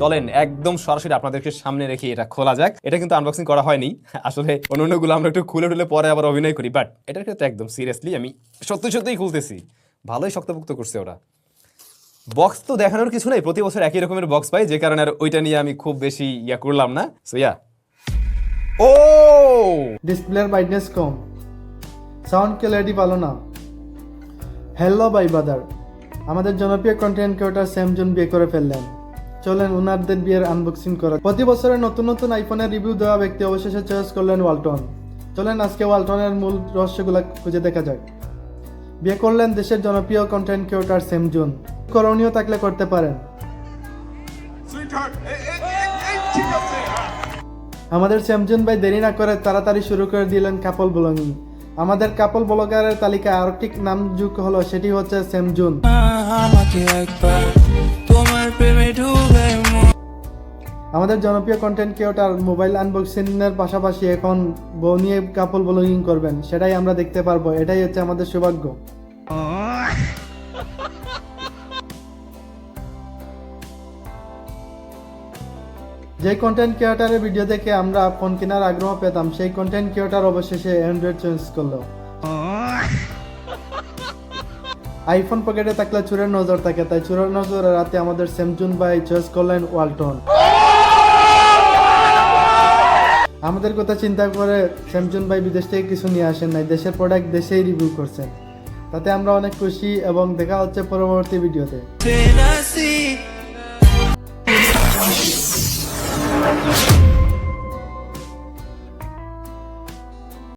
চলেন, একদম সরাসরি আপনাদেরকে সামনে রেখে এটা খোলা যাক। এটা কিন্তু আনবক্সিং করা হয়নি। আসলে অন্যান্যগুলো আমরা একটু খুলে টুলে পরে আবার অভিনয় করি বাট এটার ক্ষেত্রে একদম সিরিয়াসলি আমি সত্যি সত্যিই খুলতেছি। ভালোই শক্তপোক্ত করছে ওরা। বক্স তো দেখানোর কিছু নেই, প্রতি বছর একই রকমের বক্স পাই, যে কারণে আর ওইটা নিয়ে আমি খুব বেশি ইয়া করলাম না। সো ইয়া ও! ডিসপ্লের ব্রাইটনেস কম। সাউন্ড ক্লিয়ারিটি ভালো না। হ্যালো বাই বাদার আমাদের জনপ্রিয় কন্টেন্ট ক্রিয়েটার স্যামজন বিয়ে করে ফেললেন। চলেন ওনারদের বিয়ের আনবক্সিং করা। প্রতি বছরের নতুন নতুন আইফোনের রিভিউ দেওয়া ব্যক্তি অবশেষে চয়েস করলেন ওয়ালটন। চলেন আজকে ওয়ালটনের মূল রহস্যগুলো খুঁজে দেখা যাক। বিয়ে করলেন দেশের জনপ্রিয় কন্টেন্ট ক্রিয়েটার স্যামজুন করণীয় থাকলে করতে পারেন। ঠিক আমাদের স্যামজুন ভাই দেরি না করে তাড়াতাড়ি শুরু করে দিলেন কাপল ব্লগিং আমাদের কাপল ব্লগারের তালিকায় আরেকটি নাম যুগ হলো, সেটি হচ্ছে স্যামজুন তোমার প্রেমে আমাদের জনপ্রিয় কন্টেন্ট ক্রিয়েটার মোবাইল আনবক্সিং এর পাশাপাশি এখন বউ নিয়ে কাপল ব্লগিং করবেন। সেটাই আমরা দেখতে পারব। এটাই হচ্ছে আমাদের সৌভাগ্য। যে কন্টেন্ট ক্রিয়েটারের ভিডিও দেখে আমরা ফোন কেনার আগ্রহ পেতাম, সেই কন্টেন্ট ক্রিয়েটার অবশেষে অ্যান্ড্রয়েড চয়েস করল। আইফোন পকেটে থাকলে চুরের নজর থাকে, তাই চুরের নজর রাতে আমাদের স্যামজুন ভাই চয়েস করলেন ওয়ালটন আমাদের কথা চিন্তা করে শ্যামচুন ভাই বিদেশ থেকে কিছু নিয়ে আসেন নাই, দেশের প্রোডাক্ট দেশেই রিভিউ করছেন। তাতে আমরা অনেক খুশি এবং দেখা হচ্ছে পরবর্তী ভিডিওতে।